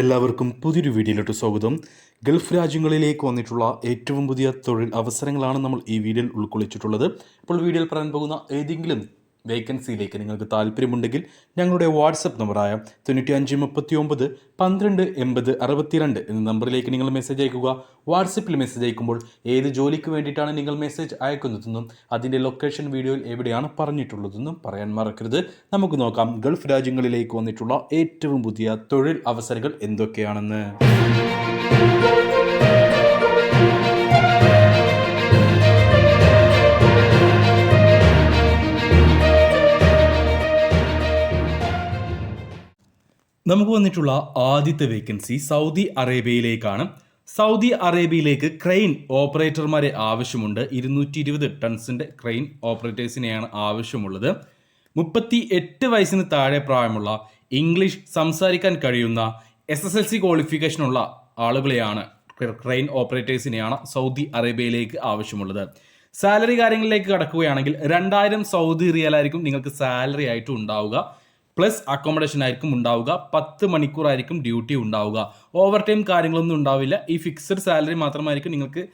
എല്ലാവർക്കും പുതിയൊരു വീഡിയോയിലോട്ട് സ്വാഗതം. ഗൾഫ് രാജ്യങ്ങളിലേക്ക് വന്നിട്ടുള്ള ഏറ്റവും പുതിയ തൊഴിൽ അവസരങ്ങളാണ് നമ്മൾ ഈ വീഡിയോയിൽ ഉൾക്കൊള്ളിച്ചിട്ടുള്ളത്. അപ്പോൾ വീഡിയോയിൽ പറയാൻ പോകുന്ന ഏതെങ്കിലും വേക്കൻസിയിലേക്ക് നിങ്ങൾക്ക് താല്പര്യമുണ്ടെങ്കിൽ ഞങ്ങളുടെ വാട്സപ്പ് നമ്പറായ തൊണ്ണൂറ്റി അഞ്ച് മുപ്പത്തി ഒമ്പത് പന്ത്രണ്ട് എൺപത് അറുപത്തിരണ്ട് എന്ന നമ്പറിലേക്ക് നിങ്ങൾ മെസ്സേജ് അയക്കുക. വാട്സപ്പിൽ മെസ്സേജ് അയക്കുമ്പോൾ ഏത് ജോലിക്ക് വേണ്ടിയിട്ടാണ് നിങ്ങൾ മെസ്സേജ് അയക്കുന്നതെന്നും അതിന്റെ ലൊക്കേഷൻ വീഡിയോയിൽ എവിടെയാണ് പറഞ്ഞിട്ടുള്ളതെന്നും പറയാൻ മറക്കരുത്. നമുക്ക് നോക്കാം ഗൾഫ് രാജ്യങ്ങളിലേക്ക് വന്നിട്ടുള്ള ഏറ്റവും പുതിയ തൊഴിൽ അവസരങ്ങൾ എന്തൊക്കെയാണെന്ന്. നമുക്ക് വന്നിട്ടുള്ള ആദ്യത്തെ വേക്കൻസി സൗദി അറേബ്യയിലേക്കാണ്. സൗദി അറേബ്യയിലേക്ക് ക്രെയിൻ ഓപ്പറേറ്റർമാരെ ആവശ്യമുണ്ട്. ഇരുന്നൂറ്റി ഇരുപത് ടൺസിന്റെ ക്രെയിൻ ഓപ്പറേറ്റേഴ്സിനെയാണ് ആവശ്യമുള്ളത്. മുപ്പത്തി എട്ട് വയസ്സിന് താഴെ പ്രായമുള്ള ഇംഗ്ലീഷ് സംസാരിക്കാൻ കഴിയുന്ന എസ് എസ് എൽ സി ക്വാളിഫിക്കേഷനുള്ള ആളുകളെയാണ് ക്രെയിൻ ഓപ്പറേറ്റേഴ്സിനെയാണ് സൗദി അറേബ്യയിലേക്ക് ആവശ്യമുള്ളത്. സാലറി കാര്യങ്ങളിലേക്ക് കടക്കുകയാണെങ്കിൽ രണ്ടായിരം സൗദി റിയലായിരിക്കും നിങ്ങൾക്ക് സാലറി ആയിട്ട് ഉണ്ടാവുക. പ്ലസ് അക്കോമഡേഷൻ ആയിരിക്കും ഉണ്ടാവുക പത്ത് മണിക്കൂറായിരിക്കും ഡ്യൂട്ടി ഉണ്ടാവുക. ഓവർ ടൈം കാര്യങ്ങളൊന്നും ഉണ്ടാവില്ല. ഈ ഫിക്സഡ് സാലറി മാത്രമായിരിക്കും നിങ്ങൾക്ക്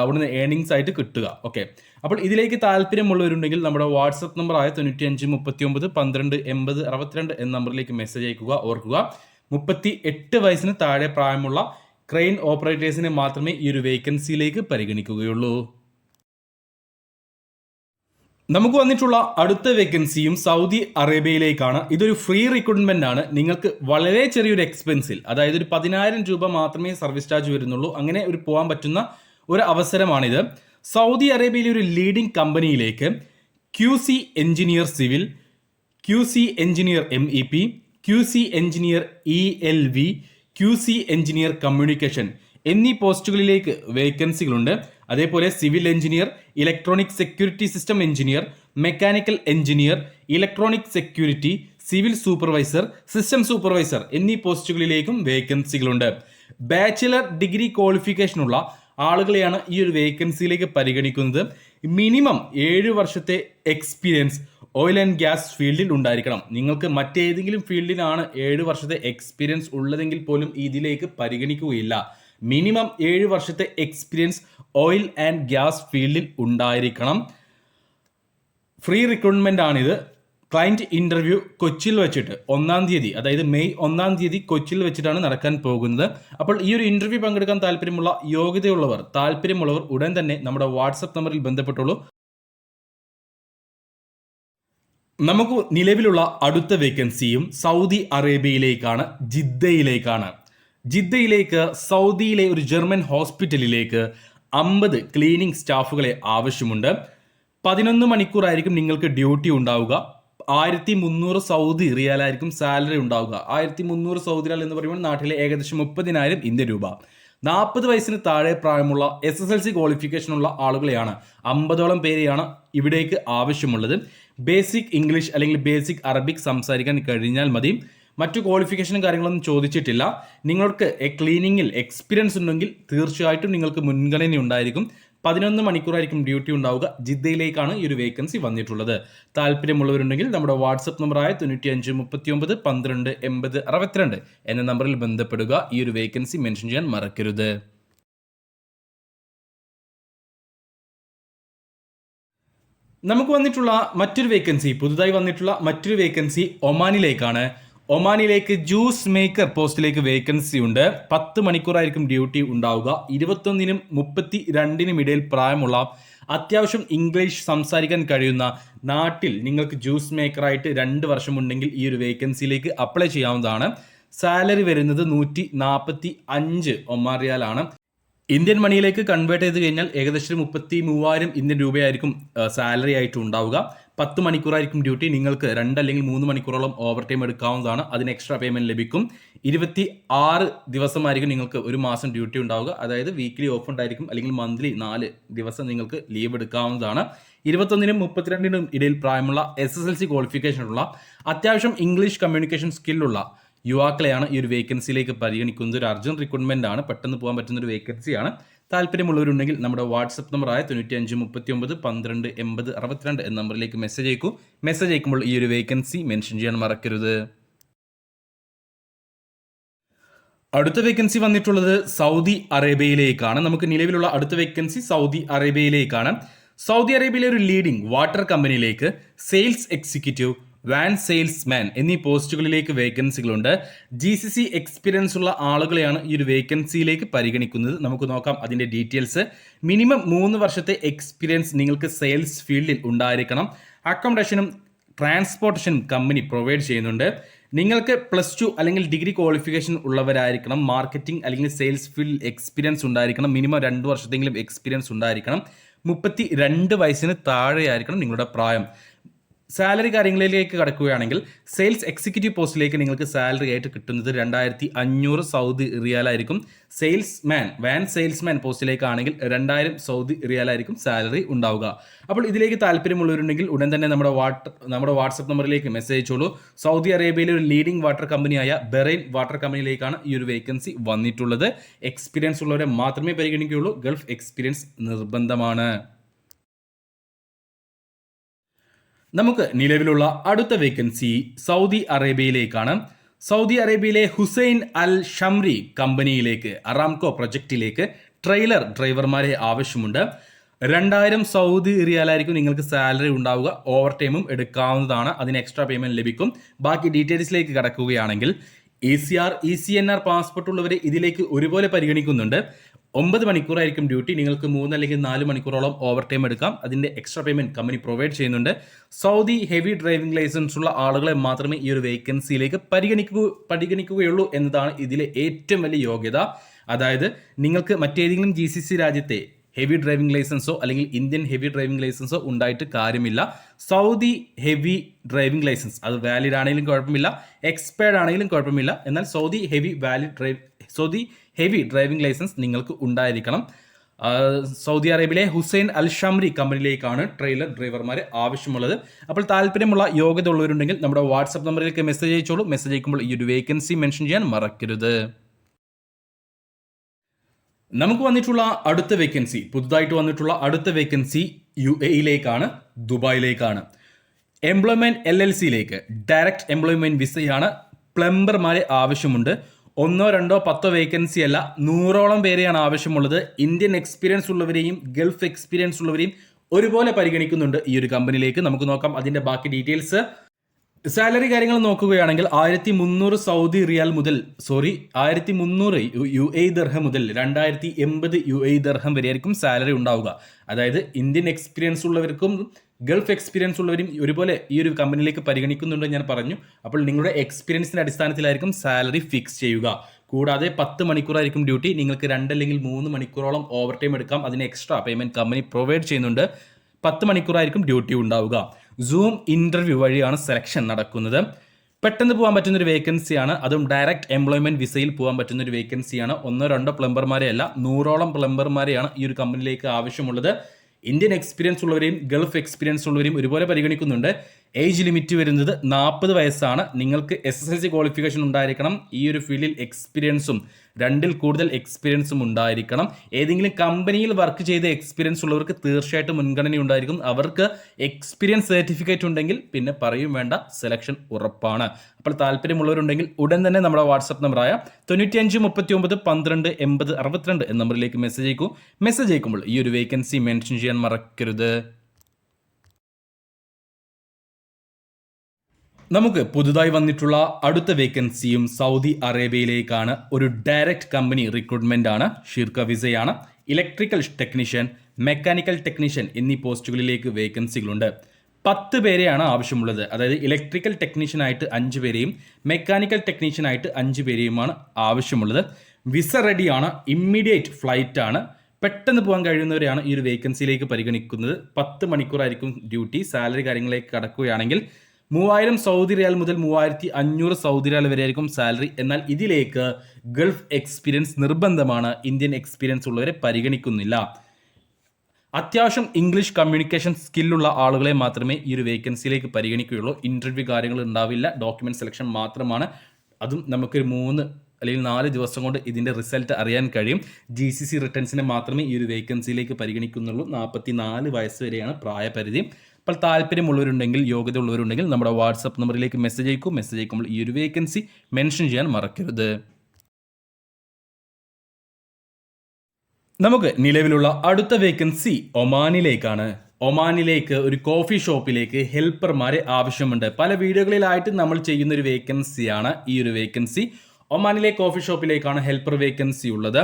അവിടുന്ന് ഏണിങ്സ് ആയിട്ട് കിട്ടുക. ഓക്കെ അപ്പോൾ ഇതിലേക്ക് താല്പര്യമുള്ളവരുണ്ടെങ്കിൽ നമ്മുടെ വാട്സപ്പ് നമ്പർ ആയ തൊണ്ണൂറ്റി അഞ്ച് മുപ്പത്തി ഒമ്പത് പന്ത്രണ്ട് എൺപത് അറുപത്തിരണ്ട് എന്ന നമ്പറിലേക്ക് മെസ്സേജ് അയക്കുക ഓർക്കുക. മുപ്പത്തി എട്ട് വയസ്സിന് താഴെ പ്രായമുള്ള ക്രെയിൻ ഓപ്പറേറ്റേഴ്സിനെ മാത്രമേ ഈ ഒരു വേക്കൻസിയിലേക്ക് പരിഗണിക്കുകയുള്ളൂ. നമുക്ക് വന്നിട്ടുള്ള അടുത്ത വേക്കൻസിയും സൗദി അറേബ്യയിലേക്കാണ്. ഇതൊരു ഫ്രീ റിക്രൂട്ട്മെന്റ് ആണ്. നിങ്ങൾക്ക് വളരെ ചെറിയൊരു എക്സ്പെൻസിൽ അതായത് ഒരു പതിനായിരം രൂപ മാത്രമേ സർവീസ് ചാർജ് വരുന്നുള്ളൂ. അങ്ങനെ ഒരു പോകാൻ പറ്റുന്ന ഒരു അവസരമാണിത്. സൗദി അറേബ്യയിലെ ഒരു ലീഡിംഗ് കമ്പനിയിലേക്ക് Q C engineer civil Q C engineer M E P Q C engineer E L V Q C engineer communication എന്നീ പോസ്റ്റുകളിലേക്ക് വേക്കൻസികളുണ്ട് അതേപോലെ civil engineer electronic security system engineer mechanical engineer electronic security civil supervisor system supervisor എന്നീ പോസ്റ്റുകളിലേക്കും വേക്കൻസികളുണ്ട്. Bachelor degree ക്വാളിഫിക്കേഷനുള്ള ആളുകളെയാണ് ഈ ഒരു വേക്കൻസിയിലേക്ക് പരിഗണിക്കുന്നത്. മിനിമം ഏഴ് വർഷത്തെ എക്സ്പീരിയൻസ് ഓയിൽ ആൻഡ് ഗ്യാസ് ഫീൽഡിൽ ഉണ്ടായിരിക്കണം. നിങ്ങൾക്ക് മറ്റേതെങ്കിലും ഫീൽഡിലാണ് ഏഴ് വർഷത്തെ എക്സ്പീരിയൻസ് ഉള്ളതെങ്കിൽ പോലും ഇതിലേക്ക് പരിഗണിക്കുകയില്ല. മിനിമം ഏഴ് വർഷത്തെ എക്സ്പീരിയൻസ് ഓയിൽ ആൻഡ് ഗ്യാസ് ഫീൽഡിൽ ഉണ്ടായിരിക്കണം. ഫ്രീ റിക്രൂട്ട്മെന്റ് ആണിത്. ക്ലയന്റ് ഇന്റർവ്യൂ കൊച്ചിയിൽ വെച്ചിട്ട് ഒന്നാം തീയതി അതായത് മെയ് ഒന്നാം തീയതി കൊച്ചിയിൽ വെച്ചിട്ടാണ് നടക്കാൻ പോകുന്നത്. അപ്പോൾ ഈ ഒരു ഇന്റർവ്യൂ പങ്കെടുക്കാൻ താല്പര്യമുള്ള യോഗ്യതയുള്ളവർ താല്പര്യമുള്ളവർ ഉടൻ തന്നെ നമ്മുടെ വാട്സപ്പ് നമ്പറിൽ ബന്ധപ്പെട്ടുള്ളൂ നമുക്ക് നിലവിലുള്ള അടുത്ത വേക്കൻസിയും സൗദി അറേബ്യയിലേക്കാണ് ജിദ്ദയിലേക്കാണ്. ജിദ്ദയിലേക്ക് സൗദിയിലെ ഒരു ജർമ്മൻ ഹോസ്പിറ്റലിലേക്ക് അമ്പത് ക്ലീനിങ് സ്റ്റാഫുകളെ ആവശ്യമുണ്ട്. പതിനൊന്ന് മണിക്കൂറായിരിക്കും നിങ്ങൾക്ക് ഡ്യൂട്ടി ഉണ്ടാവുക. ആയിരത്തി മുന്നൂറ് സൗദി റിയാലായിരിക്കും സാലറി ഉണ്ടാവുക. ആയിരത്തി മുന്നൂറ് സൗദി റിയാൽ എന്ന് പറയുമ്പോൾ നാട്ടിലെ ഏകദേശം മുപ്പതിനായിരം ഇന്ത്യൻ രൂപ. നാൽപ്പത് വയസ്സിന് താഴെ പ്രായമുള്ള എസ് എസ് എൽ സി ക്വാളിഫിക്കേഷനുള്ള ആളുകളെയാണ് അമ്പതോളം പേരെയാണ് ഇവിടേക്ക് ആവശ്യമുള്ളത്. ബേസിക് ഇംഗ്ലീഷ് അല്ലെങ്കിൽ ബേസിക് അറബിക് സംസാരിക്കാൻ കഴിഞ്ഞാൽ മതി. മറ്റു ക്വാളിഫിക്കേഷനും കാര്യങ്ങളൊന്നും ചോദിച്ചിട്ടില്ല. നിങ്ങൾക്ക് ക്ലീനിങ്ങിൽ എക്സ്പീരിയൻസ് ഉണ്ടെങ്കിൽ തീർച്ചയായിട്ടും നിങ്ങൾക്ക് മുൻഗണന ഉണ്ടായിരിക്കും. പതിനൊന്ന് മണിക്കൂറായിരിക്കും ഡ്യൂട്ടി ഉണ്ടാവുക. ജിദ്ദയിലേക്കാണ് ഈ ഒരു വേക്കൻസി വന്നിട്ടുള്ളത്. താല്പര്യമുള്ളവരുണ്ടെങ്കിൽ നമ്മുടെ വാട്സപ്പ് നമ്പറായ തൊണ്ണൂറ്റി അഞ്ച് മുപ്പത്തി ഒമ്പത് പന്ത്രണ്ട് എൺപത് അറുപത്തിരണ്ട് എന്ന നമ്പറിൽ ബന്ധപ്പെടുക. ഈ ഒരു വേക്കൻസി മെൻഷൻ ചെയ്യാൻ മറക്കരുത്. നമുക്ക് വന്നിട്ടുള്ള മറ്റൊരു വേക്കൻസി പുതുതായി വന്നിട്ടുള്ള മറ്റൊരു വേക്കൻസി ഒമാനിലേക്കാണ്. ഒമാനിലേക്ക് ജ്യൂസ് മേക്കർ പോസ്റ്റിലേക്ക് വേക്കൻസി ഉണ്ട്. പത്ത് മണിക്കൂറായിരിക്കും ഡ്യൂട്ടി ഉണ്ടാവുക. ഇരുപത്തൊന്നിനും മുപ്പത്തി രണ്ടിനും ഇടയിൽ പ്രായമുള്ള അത്യാവശ്യം ഇംഗ്ലീഷ് സംസാരിക്കാൻ കഴിയുന്ന നാട്ടിൽ നിങ്ങൾക്ക് ജ്യൂസ് മേക്കറായിട്ട് രണ്ട് വർഷമുണ്ടെങ്കിൽ ഈ ഒരു വേക്കൻസിയിലേക്ക് അപ്ലൈ ചെയ്യാവുന്നതാണ്. സാലറി വരുന്നത് നൂറ്റി നാൽപ്പത്തി അഞ്ച് ഒമാറിയാലാണ് ഇന്ത്യൻ മണിയിലേക്ക് കൺവേർട്ട് ചെയ്ത് കഴിഞ്ഞാൽ ഏകദേശം മുപ്പത്തി മൂവായിരം ഇന്ത്യൻ രൂപയായിരിക്കും സാലറി ആയിട്ട് ഉണ്ടാവുക. പത്ത് മണിക്കൂറായിരിക്കും ഡ്യൂട്ടി. നിങ്ങൾക്ക് രണ്ട് അല്ലെങ്കിൽ മൂന്ന് മണിക്കൂറോളം ഓവർ ടൈം എടുക്കാവുന്നതാണ്. അതിന് എക്സ്ട്രാ പേയ്മെന്റ് ലഭിക്കും. ഇരുപത്തി ആറ് ദിവസമായിരിക്കും നിങ്ങൾക്ക് ഒരു മാസം ഡ്യൂട്ടി ഉണ്ടാവുക. അതായത് വീക്ക്ലി ഓഫ് ഉണ്ടായിരിക്കും. അല്ലെങ്കിൽ മന്ത്ലി നാല് ദിവസം നിങ്ങൾക്ക് ലീവ് എടുക്കാവുന്നതാണ്. ഇരുപത്തൊന്നിനും മുപ്പത്തിരണ്ടിനും ഇടയിൽ പ്രായമുള്ള എസ് എസ് എൽ സി ക്വാളിഫിക്കേഷനുള്ള അത്യാവശ്യം ഇംഗ്ലീഷ് കമ്മ്യൂണിക്കേഷൻ സ്കില്ലുള്ള യുവാക്കളെയാണ് ഈ ഒരു വേക്കൻസിയിലേക്ക് പരിഗണിക്കുന്നത്. ഒരു അർജന്റ് റിക്രൂട്ട്മെന്റ് ആണ്. പെട്ടെന്ന് പോകാൻ പറ്റുന്ന ഒരു വേക്കൻസിയാണ് താല്പര്യമുള്ളവരുണ്ടെങ്കിൽ നമ്മുടെ വാട്സപ്പ് നമ്പറായ തൊണ്ണൂറ്റി അഞ്ച് മുപ്പത്തി ഒമ്പത് പന്ത്രണ്ട് എൺപത് അറുപത്തിരണ്ട് എന്ന നമ്പറിലേക്ക് മെസ്സേജ് അയക്കൂ. മെസ്സേജ് അയക്കുമ്പോൾ ഈ ഒരു വേക്കൻസി മെൻഷൻ ചെയ്യാൻ മറക്കരുത്. അടുത്ത വേക്കൻസി വന്നിട്ടുള്ളത് സൗദി അറേബ്യയിലേക്കാണ്. നമുക്ക് നിലവിലുള്ള അടുത്ത വേക്കൻസി സൗദി അറേബ്യയിലേക്കാണ്. സൗദി അറേബ്യയിലെ ഒരു ലീഡിംഗ് വാട്ടർ കമ്പനിയിലേക്ക് സെയിൽസ് എക്സിക്യൂട്ടീവ് വാൻ സെയിൽസ്മാൻ എന്നീ പോസ്റ്റുകളിലേക്ക് വേക്കൻസികളുണ്ട്. ജി സി സി എക്സ്പീരിയൻസ് ഉള്ള ആളുകളെയാണ് ഈ ഒരു വേക്കൻസിയിലേക്ക് പരിഗണിക്കുന്നത്. നമുക്ക് നോക്കാം അതിന്റെ ഡീറ്റെയിൽസ് മിനിമം മൂന്ന് വർഷത്തെ എക്സ്പീരിയൻസ് നിങ്ങൾക്ക് സെയിൽസ് ഫീൽഡിൽ ഉണ്ടായിരിക്കണം. അക്കോമഡേഷനും ട്രാൻസ്പോർട്ടേഷനും കമ്പനി പ്രൊവൈഡ് ചെയ്യുന്നുണ്ട്. നിങ്ങൾക്ക് പ്ലസ് ടു അല്ലെങ്കിൽ ഡിഗ്രി ക്വാളിഫിക്കേഷൻ ഉള്ളവരായിരിക്കണം. മാർക്കറ്റിംഗ് അല്ലെങ്കിൽ സെയിൽസ് ഫീൽഡ് എക്സ്പീരിയൻസ് ഉണ്ടായിരിക്കണം. മിനിമം രണ്ട് വർഷത്തെങ്കിലും എക്സ്പീരിയൻസ് ഉണ്ടായിരിക്കണം. മുപ്പത്തി രണ്ട് വയസ്സിന് താഴെയായിരിക്കണം നിങ്ങളുടെ പ്രായം. സാലറി കാര്യങ്ങളിലേക്ക് കടക്കുകയാണെങ്കിൽ സെയിൽസ് എക്സിക്യൂട്ടീവ് പോസ്റ്റിലേക്ക് നിങ്ങൾക്ക് സാലറി ആയിട്ട് കിട്ടുന്നത് രണ്ടായിരത്തി അഞ്ഞൂറ് സൗദി റിയാലായിരിക്കും. Salesman van salesman പോസ്റ്റിലേക്കാണെങ്കിൽ രണ്ടായിരം സൗദി റിയാലായിരിക്കും സാലറി ഉണ്ടാവുക. അപ്പോൾ ഇതിലേക്ക് താല്പര്യമുള്ളവരുണ്ടെങ്കിൽ ഉടൻ തന്നെ നമ്മുടെ വാട്ടർ നമ്മുടെ വാട്സപ്പ് നമ്പറിലേക്ക് മെസ്സേജ് അയച്ചോളൂ സൗദി അറേബ്യയിലെ ഒരു ലീഡിംഗ് വാട്ടർ കമ്പനിയായ ബെറൈൻ വാട്ടർ കമ്പനിയിലേക്കാണ് ഈ ഒരു വേക്കൻസി വന്നിട്ടുള്ളത്. എക്സ്പീരിയൻസ് ഉള്ളവരെ മാത്രമേ പരിഗണിക്കുകയുള്ളൂ. ഗൾഫ് എക്സ്പീരിയൻസ് നിർബന്ധമാണ്. നമുക്ക് നിലവിലുള്ള അടുത്ത വേക്കൻസി സൗദി അറേബ്യയിലേക്കാണ്. സൗദി അറേബ്യയിലെ ഹുസൈൻ അൽ ഷംരി കമ്പനിയിലേക്ക് അറാംകോ പ്രൊജക്റ്റിലേക്ക് ട്രെയിലർ ഡ്രൈവർമാരെ ആവശ്യമുണ്ട്. രണ്ടായിരം സൗദി റിയാലായിരിക്കും നിങ്ങൾക്ക് സാലറി ഉണ്ടാവുക. ഓവർ ടൈമും എടുക്കാവുന്നതാണ്. അതിന് എക്സ്ട്രാ പേയ്മെന്റ് ലഭിക്കും. ബാക്കി ഡീറ്റെയിൽസിലേക്ക് കടക്കുകയാണെങ്കിൽ E C R E C N R passport ഉള്ളവരെ ഇതിലേക്ക് ഒരുപോലെ പരിഗണിക്കുന്നുണ്ട്. ഒമ്പത് മണിക്കൂറായിരിക്കും ഡ്യൂട്ടി. നിങ്ങൾക്ക് മൂന്ന് അല്ലെങ്കിൽ നാല് മണിക്കൂറോളം ഓവർ ടൈം എടുക്കാം. അതിന്റെ എക്സ്ട്രാ പേയ്മെന്റ് കമ്പനി പ്രൊവൈഡ് ചെയ്യുന്നുണ്ട്. സൗദി ഹെവി ഡ്രൈവിംഗ് ലൈസൻസ് ഉള്ള ആളുകളെ മാത്രമേ ഈ ഒരു വേക്കൻസിയിലേക്ക് പരിഗണിക്കൂ പരിഗണിക്കുകയുള്ളൂ എന്നതാണ് ഇതിലെ ഏറ്റവും വലിയ യോഗ്യത. അതായത് നിങ്ങൾക്ക് മറ്റേതെങ്കിലും ജി സി സി രാജ്യത്തെ ഹെവി ഡ്രൈവിംഗ് ലൈസൻസോ അല്ലെങ്കിൽ ഇന്ത്യൻ ഹെവി ഡ്രൈവിംഗ് ലൈസൻസോ ഉണ്ടായിട്ട് കാര്യമില്ല. സൗദി ഹെവി ഡ്രൈവിംഗ് ലൈസൻസ് അത് വാലിഡ് ആണെങ്കിലും കുഴപ്പമില്ല. എക്സ്പയർഡ് ആണെങ്കിലും കുഴപ്പമില്ല. എന്നാൽ Saudi heavy valid drive Saudi heavy driving licence നിങ്ങൾക്ക് ഉണ്ടായിരിക്കണം. സൗദി അറേബ്യയിലെ ഹുസൈൻ അൽ ഷംരി കമ്പനിയിലേക്കാണ് ട്രെയിലർ ഡ്രൈവർമാർ ആവശ്യമുള്ളത്. അപ്പോൾ താല്പര്യമുള്ള യോഗ്യത ഉള്ളവരുണ്ടെങ്കിൽ നമ്മുടെ വാട്സപ്പ് നമ്പറിലേക്ക് മെസ്സേജ് അയച്ചോളൂ. മെസ്സേജ് അയക്കുമ്പോൾ ഈ ഒരു വേക്കൻസി മെൻഷൻ ചെയ്യാൻ മറക്കരുത്. നമുക്ക് വന്നിട്ടുള്ള അടുത്ത വേക്കൻസി പുതുതായിട്ട് വന്നിട്ടുള്ള അടുത്ത വേക്കൻസി യു എയിലേക്കാണ് ദുബായിലേക്കാണ് എംപ്ലോയ്മെന്റ് എൽ എൽ സിയിലേക്ക് ഡയറക്റ്റ് എംപ്ലോയ്മെന്റ് വിസയാണ് പ്ലംബർമാരെ ആവശ്യമുണ്ട്. ഒന്നോ രണ്ടോ പത്തോ വേക്കൻസി അല്ല നൂറോളം പേരെയാണ് ആവശ്യമുള്ളത്. ഇന്ത്യൻ എക്സ്പീരിയൻസ് ഉള്ളവരെയും ഗൾഫ് എക്സ്പീരിയൻസ് ഉള്ളവരെയും ഒരുപോലെ പരിഗണിക്കുന്നുണ്ട് ഈ ഒരു കമ്പനിയിലേക്ക് നമുക്ക് നോക്കാം അതിന്റെ ബാക്കി ഡീറ്റെയിൽസ് സാലറി കാര്യങ്ങൾ നോക്കുകയാണെങ്കിൽ ആയിരത്തി മുന്നൂറ് സൗദി റിയാൽ മുതൽ സോറി ആയിരത്തി മുന്നൂറ് യു എ ദർഹം മുതൽ രണ്ടായിരത്തി എൺപത് യു എ ദർഹം വരെയായിരിക്കും സാലറി ഉണ്ടാവുക. അതായത് ഇന്ത്യൻ എക്സ്പീരിയൻസ് ഉള്ളവർക്കും ഗൾഫ് എക്സ്പീരിയൻസ് ഉള്ളവരും ഒരുപോലെ ഈ ഒരു കമ്പനിയിലേക്ക് പരിഗണിക്കുന്നുണ്ട് ഞാൻ പറഞ്ഞു. അപ്പോൾ നിങ്ങളുടെ എക്സ്പീരിയൻസിന്റെ അടിസ്ഥാനത്തിലായിരിക്കും സാലറി ഫിക്സ് ചെയ്യുക. കൂടാതെ പത്ത് മണിക്കൂറായിരിക്കും ഡ്യൂട്ടി നിങ്ങൾക്ക് രണ്ട് അല്ലെങ്കിൽ മൂന്ന് മണിക്കൂറോളം ഓവർ ടൈം എടുക്കാം. അതിന് എക്സ്ട്രാ പേയ്മെന്റ് കമ്പനി പ്രൊവൈഡ് ചെയ്യുന്നുണ്ട്. പത്ത് മണിക്കൂറായിരിക്കും ഡ്യൂട്ടി ഉണ്ടാവുക. സൂം ഇന്റർവ്യൂ വഴിയാണ് സെലക്ഷൻ നടക്കുന്നത്. പെട്ടെന്ന് പോകാൻ പറ്റുന്ന ഒരു വേക്കൻസിയാണ് അതും ഡയറക്റ്റ് എംപ്ലോയ്മെന്റ് വിസയിൽ പോകാൻ പറ്റുന്ന ഒരു വേക്കൻസിയാണ് ഒന്നോ രണ്ടോ പ്ലംബർമാരെയല്ല നൂറോളം പ്ലംബർമാരെയാണ് ഈ ഒരു കമ്പനിയിലേക്ക് ആവശ്യമുള്ളത്. ഇന്ത്യൻ എക്സ്പീരിയൻസ് ഉള്ളവരെയും ഗൾഫ് എക്സ്പീരിയൻസ് ഉള്ളവരെയും ഒരുപോലെ പരിഗണിക്കുന്നുണ്ട്. ഏജ് ലിമിറ്റ് വരുന്നത് നാൽപ്പത് വയസ്സാണ്. നിങ്ങൾക്ക് S S L C qualification ഉണ്ടായിരിക്കണം. ഈ ഒരു ഫീൽഡിൽ എക്സ്പീരിയൻസും രണ്ടിൽ കൂടുതൽ എക്സ്പീരിയൻസും ഉണ്ടായിരിക്കണം. ഏതെങ്കിലും കമ്പനിയിൽ വർക്ക് ചെയ്ത എക്സ്പീരിയൻസ് ഉള്ളവർക്ക് തീർച്ചയായിട്ടും മുൻഗണന ഉണ്ടായിരിക്കും. അവർക്ക് എക്സ്പീരിയൻസ് സർട്ടിഫിക്കറ്റ് ഉണ്ടെങ്കിൽ പിന്നെ പറയും വേണ്ട സെലക്ഷൻ ഉറപ്പാണ്. അപ്പോൾ താല്പര്യമുള്ളവരുണ്ടെങ്കിൽ ഉടൻ തന്നെ നമ്മുടെ വാട്സപ്പ് നമ്പറായ തൊണ്ണൂറ്റിയഞ്ച് മുപ്പത്തി ഒമ്പത് പന്ത്രണ്ട് എൺപത് അറുപത്തിരണ്ട് എന്ന നമ്പറിലേക്ക് മെസ്സേജ് അയക്കൂ. മെസ്സേജ് അയക്കുമ്പോൾ ഈ ഒരു വേക്കൻസി മെൻഷൻ ചെയ്യാൻ മറക്കരുത്. നമുക്ക് പുതുതായി വന്നിട്ടുള്ള അടുത്ത വേക്കൻസിയും സൗദി അറേബ്യയിലേക്കാണ്. ഒരു ഡയറക്റ്റ് കമ്പനി റിക്രൂട്ട്മെന്റ് ആണ്. ഷീർക്ക വിസയാണ് ഇലക്ട്രിക്കൽ ടെക്നീഷ്യൻ മെക്കാനിക്കൽ ടെക്നീഷ്യൻ എന്നീ പോസ്റ്റുകളിലേക്ക് വേക്കൻസികളുണ്ട്. പത്ത് പേരെയാണ് ആവശ്യമുള്ളത്. അതായത് ഇലക്ട്രിക്കൽ ടെക്നീഷ്യനായിട്ട് അഞ്ച് പേരെയും മെക്കാനിക്കൽ ടെക്നീഷ്യനായിട്ട് അഞ്ച് പേരെയുമാണ് ആവശ്യമുള്ളത്. വിസ റെഡിയാണ് ഇമ്മീഡിയറ്റ് ഫ്ലൈറ്റ് ആണ്. പെട്ടെന്ന് പോകാൻ കഴിയുന്നവരെയാണ് ഈ ഒരു വേക്കൻസിയിലേക്ക് പരിഗണിക്കുന്നത്. പത്ത് മണിക്കൂറായിരിക്കും ഡ്യൂട്ടി സാലറി കാര്യങ്ങളിലേക്ക് കടക്കുകയാണെങ്കിൽ മൂവായിരം സൗദി റിയാൽ മുതൽ മൂവായിരത്തി അഞ്ഞൂറ് സൗദി റിയാൽ വരെയായിരിക്കും സാലറി. എന്നാൽ ഇതിലേക്ക് ഗൾഫ് എക്സ്പീരിയൻസ് നിർബന്ധമാണ്. ഇന്ത്യൻ എക്സ്പീരിയൻസ് ഉള്ളവരെ പരിഗണിക്കുന്നില്ല. അത്യാവശ്യം ഇംഗ്ലീഷ് കമ്മ്യൂണിക്കേഷൻ സ്കില്ലുള്ള ആളുകളെ മാത്രമേ ഈ ഒരു വേക്കൻസിയിലേക്ക് പരിഗണിക്കുകയുള്ളൂ. ഇന്റർവ്യൂ കാര്യങ്ങൾ ഉണ്ടാവില്ല. ഡോക്യുമെന്റ് സെലക്ഷൻ മാത്രമാണ്. അതും നമുക്കൊരു മൂന്ന് അല്ലെങ്കിൽ നാല് ദിവസം കൊണ്ട് ഇതിന്റെ റിസൾട്ട് അറിയാൻ കഴിയും. ജി സി സി റിട്ടേൺസിനെ മാത്രമേ ഈ ഒരു വേക്കൻസിയിലേക്ക് പരിഗണിക്കുന്നുള്ളൂ. നാൽപ്പത്തി നാല് വയസ്സ് വരെയാണ് പ്രായപരിധി. ഇപ്പോൾ താല്പര്യമുള്ളവരുണ്ടെങ്കിൽ യോഗ്യത ഉള്ളവരുണ്ടെങ്കിൽ നമ്മുടെ വാട്സപ്പ് നമ്പറിലേക്ക് മെസ്സേജ് അയക്കും. മെസ്സേജ് അയക്കുമ്പോൾ ഈ ഒരു വേക്കൻസി മെൻഷൻ ചെയ്യാൻ മറക്കരുത്. നമുക്ക് നിലവിലുള്ള അടുത്ത വേക്കൻസി ഒമാനിലേക്കാണ്. ഒമാനിലേക്ക് ഒരു കോഫി ഷോപ്പിലേക്ക് ഹെൽപ്പർമാരെ ആവശ്യമുണ്ട്. പല വീഡിയോകളിലായിട്ട് നമ്മൾ ചെയ്യുന്ന ഒരു വേക്കൻസിയാണ് ഈ ഒരു വേക്കൻസി ഒമാനിലെ കോഫി ഷോപ്പിലേക്കാണ് ഹെൽപ്പർ വേക്കൻസി ഉള്ളത്.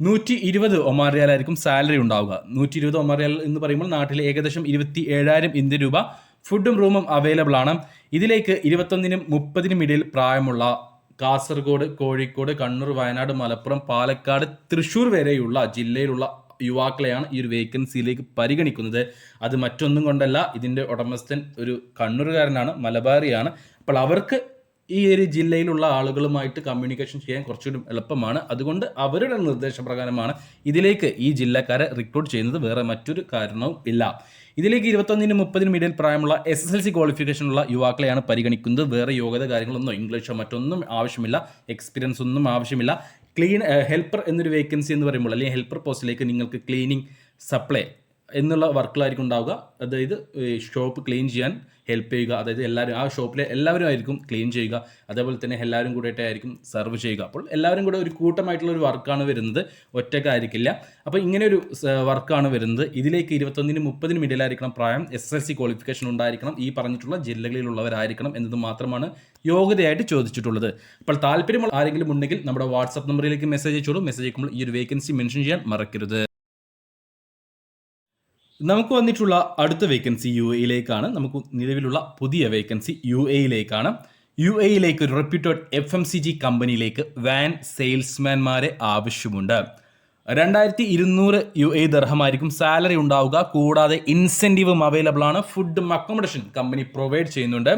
നൂറ്റി ഇരുപത് ഒമാറിയാലായിരിക്കും സാലറി ഉണ്ടാവുക. നൂറ്റി ഇരുപത് ഒമാറിയാൽ എന്ന് പറയുമ്പോൾ നാട്ടിലെ ഏകദേശം ഇരുപത്തി ഏഴായിരം ഇന്ത്യൻ രൂപ ഫുഡും റൂമും അവൈലബിൾ ആണ്. ഇതിലേക്ക് ഇരുപത്തൊന്നിനും മുപ്പതിനും ഇടയിൽ പ്രായമുള്ള കാസർഗോഡ് കോഴിക്കോട് കണ്ണൂർ വയനാട് മലപ്പുറം പാലക്കാട് തൃശ്ശൂർ വരെയുള്ള ജില്ലയിലുള്ള യുവാക്കളെയാണ് ഈ ഒരു വേക്കൻസിയിലേക്ക് പരിഗണിക്കുന്നത്. അത് മറ്റൊന്നും കൊണ്ടല്ല ഇതിന്റെ ഉടമസ്ഥൻ ഒരു കണ്ണൂരുകാരനാണ് മലബാറിയാണ്. അപ്പോൾ അവർക്ക് ഈ ഒരു ജില്ലയിലുള്ള ആളുകളുമായിട്ട് കമ്മ്യൂണിക്കേഷൻ ചെയ്യാൻ കുറച്ചുകൂടി എളുപ്പമാണ്. അതുകൊണ്ട് അവരുടെ നിർദ്ദേശപ്രകാരമാണ് ഇതിലേക്ക് ഈ ജില്ലക്കാരെ റിക്രൂട്ട് ചെയ്യുന്നത്. വേറെ മറ്റൊരു കാരണവും ഇല്ല. ഇതിലേക്ക് ഇരുപത്തൊന്നിനും മുപ്പതിനും ഇടയിൽ പ്രായമുള്ള എസ് എസ് എൽ സി ക്വാളിഫിക്കേഷനുള്ള യുവാക്കളെയാണ് പരിഗണിക്കുന്നത്. വേറെ യോഗ്യത കാര്യങ്ങളൊന്നും ഇംഗ്ലീഷോ മറ്റൊന്നും ആവശ്യമില്ല. എക്സ്പീരിയൻസ് ഒന്നും ആവശ്യമില്ല. ക്ലീൻ ഹെൽപ്പർ എന്നൊരു വേക്കൻസി എന്ന് പറയുമ്പോൾ അല്ലെങ്കിൽ ഹെൽപ്പർ പോസ്റ്റിലേക്ക് നിങ്ങൾക്ക് ക്ലീനിങ് സപ്ലൈ എന്നുള്ള വർക്കുകളായിരിക്കും ഉണ്ടാവുക. അതായത് ഷോപ്പ് ക്ലീൻ ചെയ്യാൻ ഹെൽപ്പ് ചെയ്യുക. അതായത് എല്ലാവരും ആ ഷോപ്പിലെ എല്ലാവരും ആയിരിക്കും ക്ലീൻ ചെയ്യുക. അതേപോലെ തന്നെ എല്ലാവരും കൂടിയിട്ടായിരിക്കും സെർവ് ചെയ്യുക. അപ്പോൾ എല്ലാവരും കൂടെ ഒരു കൂട്ടമായിട്ടുള്ള ഒരു വർക്കാണ് വരുന്നത്. ഒറ്റക്കായിരിക്കില്ല. അപ്പോൾ ഇങ്ങനെ ഒരു വർക്കാണ് വരുന്നത്. ഇതിലേക്ക് ഇരുപത്തൊന്നിനും മുപ്പതിനും ഇടയിലായിരിക്കണം പ്രായം. എസ് എൽ സി ക്വാളിഫിക്കേഷൻ ഉണ്ടായിരിക്കണം. ഈ പറഞ്ഞിട്ടുള്ള ജില്ലകളിലുള്ളവരായിരിക്കണം എന്നത് മാത്രമാണ് യോഗ്യതയായിട്ട് ചോദിച്ചിട്ടുള്ളത്. അപ്പോൾ താല്പര്യമുള്ള ആരെങ്കിലും ഉണ്ടെങ്കിൽ നമ്മുടെ വാട്സപ്പ് നമ്പറിലേക്ക് മെസ്സേജ് അയച്ചോളൂ. മെസ്സേജ് അയക്കുമ്പോൾ ഈ ഒരു വേക്കൻസി മെൻഷൻ ചെയ്യാൻ മറക്കരുത്. നമുക്ക് വന്നിട്ടുള്ള അടുത്ത വേക്കൻസി യു എയിലേക്കാണ് നമുക്ക് നിലവിലുള്ള പുതിയ വേക്കൻസി യു എയിലേക്കാണ് യു എയിലേക്ക് ഒരു reputed F M C G കമ്പനിയിലേക്ക് വാൻ സെയിൽസ്മാൻമാരെ ആവശ്യമുണ്ട്. രണ്ടായിരത്തി ഇരുന്നൂറ് യു എ ദർഹമായിരിക്കും സാലറി ഉണ്ടാവുക. കൂടാതെ ഇൻസെന്റീവും അവൈലബിൾ ആണ്. ഫുഡും അക്കോമഡേഷൻ കമ്പനി പ്രൊവൈഡ് ചെയ്യുന്നുണ്ട്.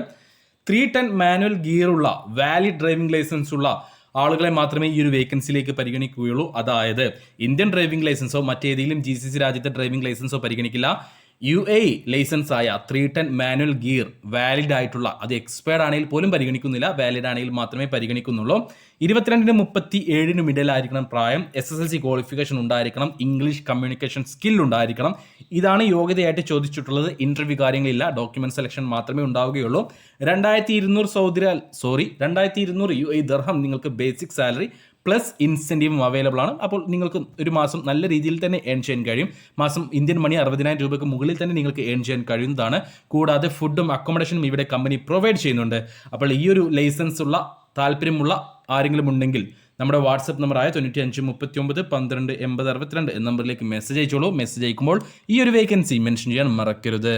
ത്രീ ടെൻ മാനുവൽ ഗിയറുള്ള വാലിഡ് ഡ്രൈവിംഗ് ലൈസൻസ് ഉള്ള ആളുകളെ മാത്രമേ ഈ ഒരു വേക്കൻസിയിലേക്ക് പരിഗണിക്കുകയുള്ളൂ. അതായത് ഇന്ത്യൻ ഡ്രൈവിംഗ് ലൈസൻസോ മറ്റേതെങ്കിലും ജി സി സി രാജ്യത്തെ ഡ്രൈവിംഗ് ലൈസൻസോ പരിഗണിക്കില്ല. യു എ ലൈസൻസ് ആയ three ten manual gear valid ആയിട്ടുള്ള അത് എക്സ്പയർഡ് ആണെങ്കിൽ പോലും പരിഗണിക്കുന്നില്ല. വാലിഡ് ആണെങ്കിൽ മാത്രമേ പരിഗണിക്കുന്നുള്ളൂ. ഇരുപത്തിരണ്ടിന് മുപ്പത്തി ഏഴിനും ഇടയിലായിരിക്കണം പ്രായം. S S L C qualification ഉണ്ടായിരിക്കണം. ഇംഗ്ലീഷ് കമ്മ്യൂണിക്കേഷൻ സ്കിൽ ഉണ്ടായിരിക്കണം. ഇതാണ് യോഗ്യതയായിട്ട് ചോദിച്ചിട്ടുള്ളത്. ഇന്റർവ്യൂ കാര്യങ്ങളില്ല. ഡോക്യുമെന്റ് സെലക്ഷൻ മാത്രമേ ഉണ്ടാവുകയുള്ളൂ. രണ്ടായിരത്തി ഇരുന്നൂറ് സൗദി സോറി രണ്ടായിരത്തി ഇരുന്നൂറ് യു എ ദർഹം നിങ്ങൾക്ക് ബേസിക് സാലറി പ്ലസ് ഇൻസെന്റീവും അവൈലബിൾ ആണ്. അപ്പോൾ നിങ്ങൾക്ക് ഒരു മാസം നല്ല രീതിയിൽ തന്നെ ഏൺ ചെയ്യാൻ കഴിയും. മാസം ഇന്ത്യൻ മണി അറുപതിനായിരം രൂപയ്ക്ക് മുകളിൽ തന്നെ നിങ്ങൾക്ക് ഏൺ ചെയ്യാൻ കഴിയുന്നതാണ്. കൂടാതെ ഫുഡും അക്കോമഡേഷനും ഇവിടെ കമ്പനി പ്രൊവൈഡ് ചെയ്യുന്നുണ്ട്. അപ്പോൾ ഈ ഒരു ലൈസൻസ് ഉള്ള താല്പര്യമുള്ള ആരെങ്കിലും ഉണ്ടെങ്കിൽ നമ്മുടെ വാട്സപ്പ് നമ്പറായ തൊണ്ണൂറ്റി അഞ്ച് മുപ്പത്തി ഒമ്പത് പന്ത്രണ്ട് എൺപത് അറുപത്തിരണ്ട് എന്ന നമ്പറിലേക്ക് മെസ്സേജ് അയച്ചോളൂ. മെസ്സേജ് അയക്കുമ്പോൾ ഈ ഒരു വേക്കൻസി മെൻഷൻ ചെയ്യാൻ മറക്കരുത്.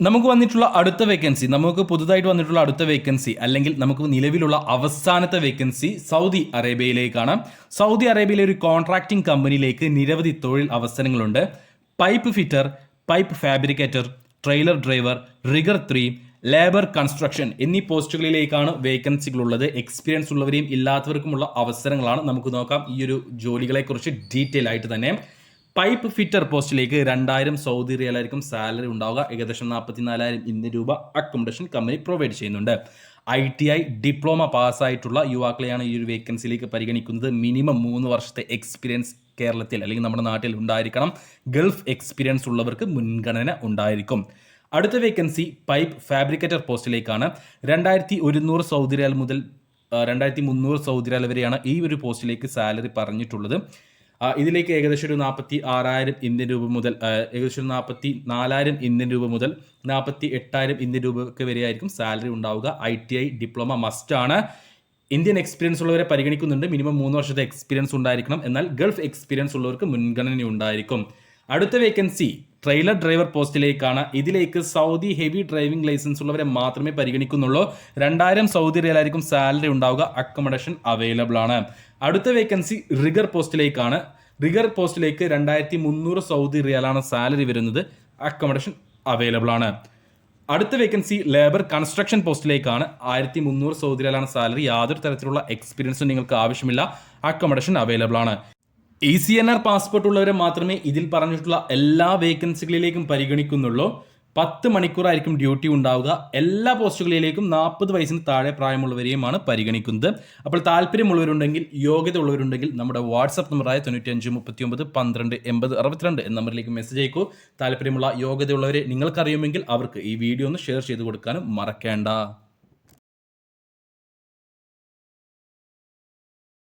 നമുക്ക് വന്നിട്ടുള്ള അടുത്ത വേക്കൻസി നമുക്ക് പുതുതായിട്ട് വന്നിട്ടുള്ള അടുത്ത വേക്കൻസി അല്ലെങ്കിൽ നമുക്ക് നിലവിലുള്ള അവസാനത്തെ വേക്കൻസി സൗദി അറേബ്യയിലേക്കാണ്. സൗദി അറേബ്യയിലെ ഒരു കോൺട്രാക്ടിംഗ് കമ്പനിയിലേക്ക് നിരവധി തൊഴിൽ അവസരങ്ങളുണ്ട്. Pipe fitter pipe fabricator trailer driver rigger three labour construction എന്നീ പോസ്റ്റുകളിലേക്കാണ് വേക്കൻസികളുള്ളത് എക്സ്പീരിയൻസ് ഉള്ളവരെയും ഇല്ലാത്തവർക്കുമുള്ള അവസരങ്ങളാണ്. നമുക്ക് നോക്കാം ഈ ഒരു ജോലികളെക്കുറിച്ച് ഡീറ്റെയിൽ ആയിട്ട് തന്നെ. പൈപ്പ് ഫിറ്റർ പോസ്റ്റിലേക്ക് രണ്ടായിരം സൗദി റിയലായിരിക്കും സാലറി ഉണ്ടാവുക. ഏകദേശം നാൽപ്പത്തിനാലായിരം ഇന്ത്യൻ രൂപ അക്കോമഡേഷൻ കമ്പനി പ്രൊവൈഡ് ചെയ്യുന്നുണ്ട്. ഐ ടി ഐ ഡിപ്ലോമ പാസ്സായിട്ടുള്ള യുവാക്കളെയാണ് ഈ ഒരു വേക്കൻസിയിലേക്ക് പരിഗണിക്കുന്നത്. മിനിമം മൂന്ന് വർഷത്തെ എക്സ്പീരിയൻസ് കേരളത്തിൽ അല്ലെങ്കിൽ നമ്മുടെ നാട്ടിൽ ഉണ്ടായിരിക്കണം. ഗൾഫ് എക്സ്പീരിയൻസ് ഉള്ളവർക്ക് മുൻഗണന ഉണ്ടായിരിക്കും. അടുത്ത വേക്കൻസി പൈപ്പ് ഫാബ്രിക്കേറ്റർ പോസ്റ്റിലേക്കാണ്. രണ്ടായിരത്തി ഒരുന്നൂറ് സൗദി റിയാൽ മുതൽ രണ്ടായിരത്തി മുന്നൂറ് സൗദി റിയാൽ വരെയാണ് ഈ ഒരു പോസ്റ്റിലേക്ക് സാലറി പറഞ്ഞിട്ടുള്ളത്. ഇതിലേക്ക് ഏകദേശം ഒരു നാൽപ്പത്തി ആറായിരം ഇന്ത്യൻ രൂപ മുതൽ ഏകദേശം ഒരു നാൽപ്പത്തി നാലായിരം ഇന്ത്യൻ രൂപ മുതൽ നാൽപ്പത്തി എട്ടായിരം ഇന്ത്യൻ രൂപയ്ക്ക് വരെയായിരിക്കും സാലറി ഉണ്ടാവുക. ഐ ടി ഐ ഡിപ്ലോമ മസ്റ്റാണ് ഇന്ത്യൻ എക്സ്പീരിയൻസ് ഉള്ളവരെ പരിഗണിക്കുന്നുണ്ട്. മിനിമം മൂന്ന് വർഷത്തെ എക്സ്പീരിയൻസ് ഉണ്ടായിരിക്കണം. എന്നാൽ ഗൾഫ് എക്സ്പീരിയൻസ് ഉള്ളവർക്ക് മുൻഗണന ഉണ്ടായിരിക്കും. അടുത്ത വേക്കൻസി ട്രെയിലർ ഡ്രൈവർ പോസ്റ്റിലേക്കാണ്. ഇതിലേക്ക് സൗദി ഹെവി ഡ്രൈവിംഗ് ലൈസൻസ് ഉള്ളവരെ മാത്രമേ പരിഗണിക്കുന്നുള്ളൂ. രണ്ടായിരം സൗദി റിയലായിരിക്കും സാലറി ഉണ്ടാവുക. അക്കോമഡേഷൻ അവൈലബിൾ ആണ്. അടുത്ത വേക്കൻസി റിഗർ പോസ്റ്റിലേക്കാണ്. റിഗർ പോസ്റ്റിലേക്ക് രണ്ടായിരത്തി മുന്നൂറ് സൗദി റിയാലാണ് സാലറി വരുന്നത്. അക്കോമഡേഷൻ അവൈലബിൾ ആണ്. അടുത്ത വേക്കൻസി ലേബർ കൺസ്ട്രക്ഷൻ പോസ്റ്റിലേക്കാണ്. ആയിരത്തി മുന്നൂറ് സൗദി റിയാലാണ് സാലറി. യാതൊരു തരത്തിലുള്ള എക്സ്പീരിയൻസും നിങ്ങൾക്ക് ആവശ്യമില്ല. അക്കോമഡേഷൻ അവൈലബിൾ ആണ്. E C N R passport ഉള്ളവരെ മാത്രമേ ഇതിൽ പറഞ്ഞിട്ടുള്ള എല്ലാ വേക്കൻസികളിലേക്കും പരിഗണിക്കുന്നുള്ളൂ. പത്ത് മണിക്കൂറായിരിക്കും ഡ്യൂട്ടി ഉണ്ടാവുക. എല്ലാ പോസ്റ്റുകളിലേക്കും നാൽപ്പത് വയസ്സിന് താഴെ പ്രായമുള്ളവരെയുമാണ് പരിഗണിക്കുന്നത്. അപ്പോൾ താല്പര്യമുള്ളവരുണ്ടെങ്കിൽ യോഗ്യത ഉള്ളവരുണ്ടെങ്കിൽ നമ്മുടെ വാട്സപ്പ് നമ്പറായ തൊണ്ണൂറ്റി അഞ്ച് മുപ്പത്തി ഒമ്പത് പന്ത്രണ്ട് എൺപത് അറുപത്തിരണ്ട് എന്ന നമ്പറിലേക്ക് മെസ്സേജ് അയക്കൂ. താല്പര്യമുള്ള യോഗ്യതയുള്ളവരെ നിങ്ങൾക്കറിയുമെങ്കിൽ അവർക്ക് ഈ വീഡിയോ ഒന്ന് ഷെയർ ചെയ്ത് കൊടുക്കാനും മറക്കേണ്ട.